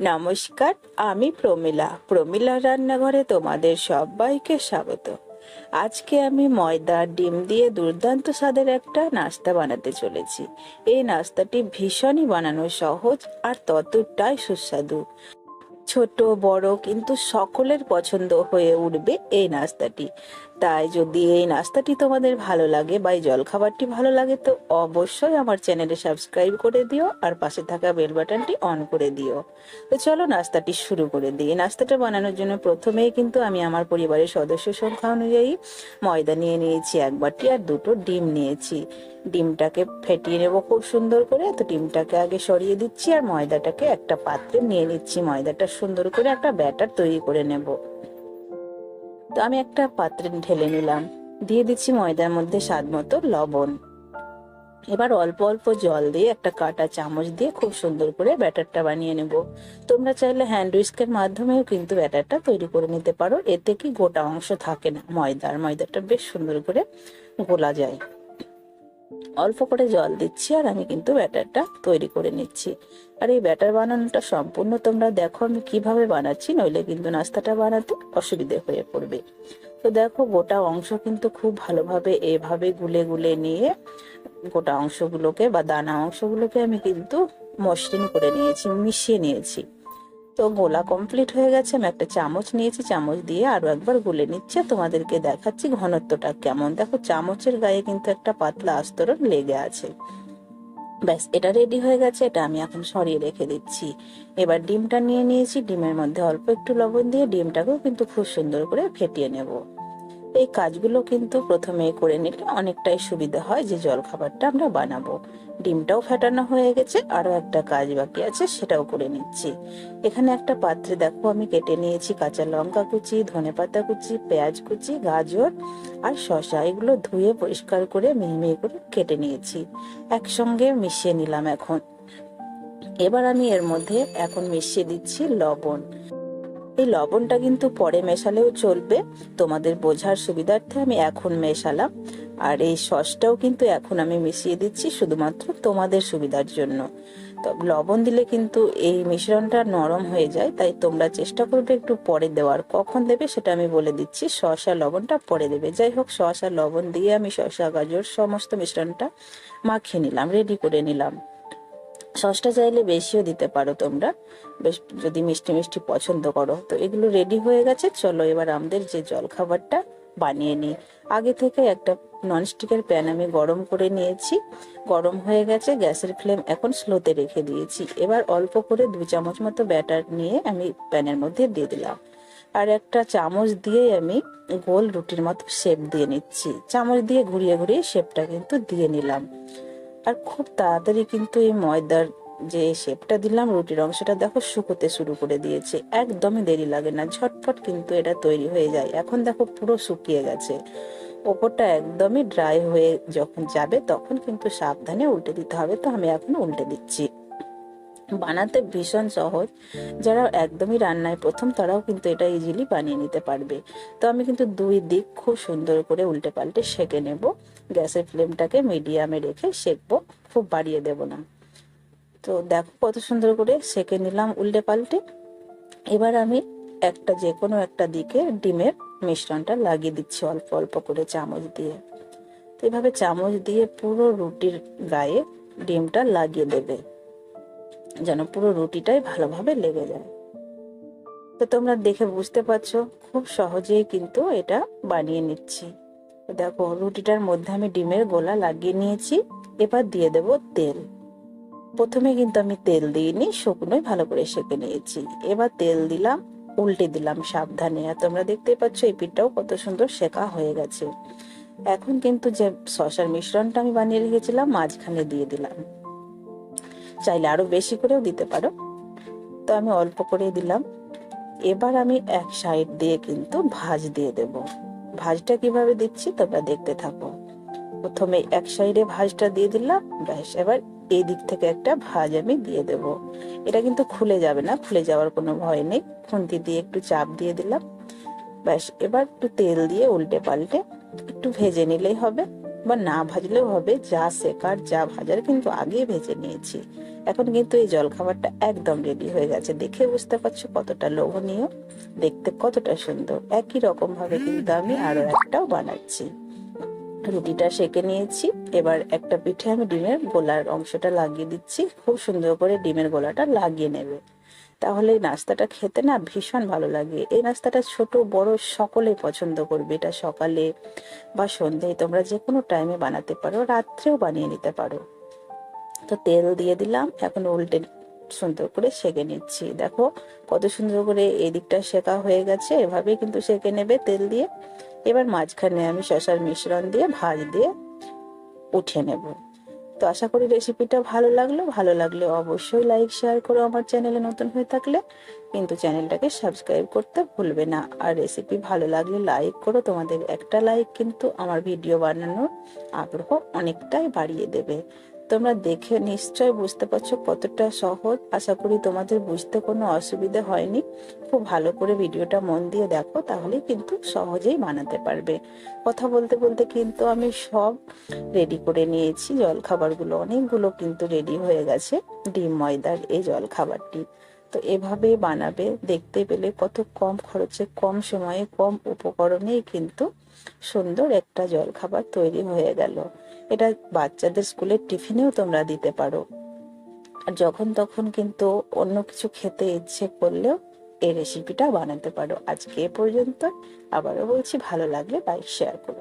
নমস্কার, আমি প্রমিলা। প্রমিলা রান্নাঘরে তোমাদের সবাইকে স্বাগত। আজকে আমি ময়দা, ডিম দিয়ে দুর্দান্ত স্বাদের একটা নাস্তা বানাতে চলেছি। এই নাস্তাটি ভীষণই বানানো সহজ আর ততটাই সুস্বাদু। ছোট, বড়, কিন্তু সকলের পছন্দ হয়ে উঠবে এই নাস্তাটি। তাই যদি এই নাস্তাটি তোমাদের ভালো লাগে বা এই জলখাবারটি ভালো লাগে, তো অবশ্যই আমার চ্যানেলে সাবস্ক্রাইব করে দিও আর পাশে থাকা বেল বাটনটি অন করে দিও। তো চলো নাস্তাটি শুরু করে দিই। নাস্তাটা বানানোর জন্য প্রথমেই কিন্তু আমি আমার পরিবারের সদস্য সংখ্যা অনুযায়ী ময়দা নিয়ে নিয়েছি এক বাটি আর দুটো ডিম নিয়েছি। ডিমটাকে ফেটিয়ে নেব খুব সুন্দর করে। তো ডিমটাকে আগে সরিয়ে দিচ্ছি আর ময়দাটাকে একটা পাত্রে নিয়ে নিচ্ছি। ময়দাটা সুন্দর করে একটা ব্যাটার তৈরি করে নেব। তো আমি একটা পাত্রে ঢেলে নিলাম। দিয়ে দিচ্ছি ময়দার মধ্যে স্বাদ মতো লবণ। এবার অল্প অল্প জল দিয়ে একটা কাটা চামচ দিয়ে খুব সুন্দর করে ব্যাটারটা বানিয়ে নেব। তোমরা চাইলে হ্যান্ড উইস্কের মাধ্যমেও কিন্তু ব্যাটারটা তৈরি করে নিতে পারো। এতে কি গোটা অংশ থাকে না, ময়দার। ময়দাটা বেশ সুন্দর করে গোলা যায়। অল্প করে জল দিচ্ছি আর আমি কিন্তু ব্যাটারটা তৈরি করে নিচ্ছি। আর এই ব্যাটার বানানোটা সম্পূর্ণ তোমরা দেখো আমি কীভাবে বানাচ্ছি, নইলে কিন্তু নাস্তাটা বানাতে অসুবিধে হয়ে পড়বে। তো দেখো গোটা অংশ কিন্তু খুব ভালোভাবে এভাবে গুলে গুলে নিয়ে গোটা অংশগুলোকে বা দানা অংশগুলোকে আমি কিন্তু মসৃণ করে নিয়েছি, মিশিয়ে নিয়েছি। তো গোলা কমপ্লিট হয়ে গেছে। আমি একটা চামচ নিয়েছি, চামচ দিয়ে আরও একবার গুলে নিচ্ছে। তোমাদেরকে দেখাচ্ছি ঘনত্বটা কেমন। দেখো চামচের গায়ে কিন্তু একটা পাতলা আস্তরণ লেগে আছে। ব্যাস, এটা রেডি হয়ে গেছে, এটা আমি এখন সরিয়ে রেখে দিচ্ছি। এবার ডিমটা নিয়ে নিয়েছি। ডিমের মধ্যে অল্প একটু লবণ দিয়ে ডিমটাকেও কিন্তু খুব সুন্দর করে ফেটিয়ে নেব। এই কাজগুলো কিন্তু প্রথমে করে নিলে অনেকটাই সুবিধা হয় যে জল খাবারটা আমরা বানাবো। ডিমটাও ফেটানো হয়ে গেছে, আরও একটা কাজ বাকি আছে, সেটাও করে নিচ্ছি। এখানে একটা পাত্রে দেখো আমি কেটে নিয়েছি কাঁচা লঙ্কা কুচি, ধনে পাতা কুচি, পেঁয়াজ কুচি, গাজর আর শসা। এগুলো ধুয়ে পরিষ্কার করে মিহি করে কেটে নিয়েছি। একসঙ্গে মিশিয়ে নিলাম এখন। এবার আমি এর মধ্যে এখন মিশিয়ে দিচ্ছি লবণ। এই লবণটা কিন্তু পরে মেশালেও চলবে। তোমাদের বোঝার সুবিধার্থে আমি এখন মেশালাম। আর এই সসটাও কিন্তু এখন আমি মিশিয়ে দিচ্ছি শুধুমাত্র তোমাদের সুবিধার জন্য। তো লবণ দিলে কিন্তু এই মিশ্রণটা নরম হয়ে যায়, তাই তোমরা চেষ্টা করবে একটু পরে দেওয়ার। কখন দেবে সেটা আমি বলে দিচ্ছি। শসা লবণটা পরে দেবে। যাই হোক শসা লবণ দিয়ে আমি শসা, গাজর, সমস্ত মিশ্রণটা মাখিয়ে নিলাম রেডি করে নিলাম। সসটা চাইলে বেশিও দিতে পারো তোমরা। বেশ, যদি মিষ্টি মিষ্টি পছন্দ করো। তো এগুলো রেডি হয়ে গেছে। চলো এবার আমাদের যে জলখাবারটা বানিয়ে নিই। আগে থেকে একটা ননস্টিকের প্যান আমি গরম করে নিয়েছি। গরম হয়ে গেছে, গ্যাসের ফ্লেম এখন স্লোতে রেখে দিয়েছি। এবার অল্প করে দু চামচ মতো ব্যাটার নিয়ে আমি প্যানের মধ্যে দিয়ে দিলাম। আর একটা চামচ দিয়ে আমি গোল রুটির মতো শেপ দিয়ে নিচ্ছি। চামচ দিয়ে ঘুরিয়ে ঘুরিয়ে শেপটা কিন্তু দিয়ে নিলাম। আর খুব তাড়াতাড়ি কিন্তু এই ময়দার যে শেপটা দিলাম, রুটির অংশটা দেখো শুকোতে শুরু করে দিয়েছে। একদমই দেরি লাগে না ঝটফট কিন্তু এটা তৈরি হয়ে যায়। এখন দেখো পুরো শুকিয়ে গেছে। ওপরটা একদমই ড্রাই হয়ে যখন যাবে, তখন কিন্তু সাবধানে উল্টে দিতে হবে। তো আমি এখন উল্টে দিচ্ছি। বানাতে ভীষণ সহজ। যারা একদমই রান্নায় প্রথম, তারাও কিন্তু এটা ইজিলি বানিয়ে নিতে পারবে। তো আমি কিন্তু দুই দিক খুব সুন্দর করে উল্টে পাল্টে সেঁকে নেব। গ্যাসের ফ্লেমটাকে মিডিয়ামে রেখে সেঁকবো, খুব বাড়িয়ে দেব না। তো দেখো কত সুন্দর করে সেঁকে নিলাম উল্টে পাল্টে এবার আমি একটা যে কোনো একটা দিকে ডিমের মিশ্রণটা লাগিয়ে দিচ্ছি অল্প অল্প করে চামচ দিয়ে। তো এভাবে চামচ দিয়ে পুরো রুটির গায়ে ডিমটা লাগিয়ে দেবে। যেন পুরো রুটিটাই ভালোভাবে লেগে যায়। তো তোমরা দেখে বুঝতে পারছ, খুব সহজেই কিন্তু এটা বানিয়ে নিচ্ছি। দেখো, রুটিটার মধ্যে আমি ডিমের গোলা লাগিয়ে নিয়েছি, এবার দিয়ে দেব তেল। প্রথমে কিন্তু আমি তেল দিইনি, শুকনোই ভালো করে সেঁকে নিয়েছি। এবার তেল দিলাম, উল্টে দিলাম সাবধানে। আর তোমরা দেখতেই পাচ্ছ, এই পিঠটাও কত সুন্দর শেখা হয়ে গেছে। এখন কিন্তু যে শশার মিশ্রণটা আমি বানিয়ে রেখেছিলাম, মাঝখানে দিয়ে দিলাম। চাইলে আরও বেশি করেও দিতে পারো। তো আমি অল্প করে দিলাম। এবার আমি এক সাইড দিয়ে কিন্তু ভাজ দিয়ে দেব। ভাজটা কীভাবে দিচ্ছি তোমরা দেখতে থাকো। প্রথমে এক সাইডে ভাজটা দিয়ে দিলাম, ব্যাস, এবার এই দিক থেকে একটা ভাজ আমি দিয়ে দেব। এটা কিন্তু খুলে যাবে না, খুলে যাওয়ার কোনো ভয় নেই। খুন্তি দিয়ে একটু চাপ দিয়ে দিলাম। ব্যাস, এবার একটু তেল দিয়ে উল্টে পাল্টে একটু ভেজে নিলেই হবে। বা না ভাজলেও হবে যা শেখার যা ভাজার কিন্তু আগেই ভেজে নিয়েছি। এখন কিন্তু এই জলখাবারটা একদম রেডি হয়ে গেছে। দেখে বুঝতে পারছ কতটা লোভনীয়? দেখতে কতটা সুন্দর। একই রকম ভাবে কিন্তু আমি আরও একটাও বানাচ্ছি। রুটিটা সেকে নিয়েছি। এবার একটা পিঠে আমি ডিমের গোলার অংশটা লাগিয়ে দিচ্ছি। খুব সুন্দর করে ডিমের গোলাটা লাগিয়ে নেবে। তাহলে এই নাস্তাটা খেতে না ভীষণ ভালো লাগে। এই নাস্তাটা ছোট, বড় সকলেই পছন্দ করবে। এটা সকালে বা সন্ধ্যায় তোমরা যে কোনো টাইমে বানাতে পারো, রাত্রেও বানিয়ে নিতে পারো। তো তেল দিয়ে দিলাম, এখন উল্টে সুন্দর করে সেকে নিচ্ছি। দেখো কত সুন্দর করে এই দিকটা সেকা হয়ে গেছে, এভাবেই কিন্তু সেকে নেবে তেল দিয়ে। এবার মাঝখানে আমি শশার মিশ্রণ দিয়ে, ভাজ দিয়ে উঠিয়ে নেব। তো আশা করি রেসিপিটা ভালো লাগল। ভালো লাগলে অবশ্যই লাইক শেয়ার করো আমার চ্যানেলে নতুন হয়ে থাকলে। কিন্তু চ্যানেলটাকে সাবস্ক্রাইব করতে ভুলবে না। আর রেসিপি ভালো লাগলে লাইক করো। তোমাদের একটা লাইক কিন্তু আমার ভিডিও বানানোর আগ্রহ অনেকটাই বাড়িয়ে দেবে। তোমরা দেখে নিশ্চয় বুঝতে পারছ কতটা সহজ। আশা করি তোমাদের বুঝতে কোনো অসুবিধা হয়নি। খুব ভালো করে ভিডিওটা মন দিয়ে দেখো তাহলে কিন্তু সহজেই বানাতে পারবে। কথা বলতে বলতে কিন্তু আমি সব রেডি করে নিয়েছি। জল খাবারগুলো অনেকগুলো কিন্তু রেডি হয়ে গেছে। ডিম ময়দার এই জল খাবারটি তো এভাবে বানাবে। দেখতে পেলে কত কম খরচে, কম সময়ে, কম উপকরণেই কিন্তু সুন্দর একটা জল খাবার তৈরি হয়ে গেল। এটা বাচ্চাদের স্কুলের টিফিনেও তোমরা দিতে পারো। আর যখন তখন কিন্তু অন্য কিছু খেতে ইচ্ছে করলেও এই রেসিপিটা বানাতে পারো। আজকে এ পর্যন্ত আবারও বলছি, ভালো লাগলে বাইক শেয়ার করো।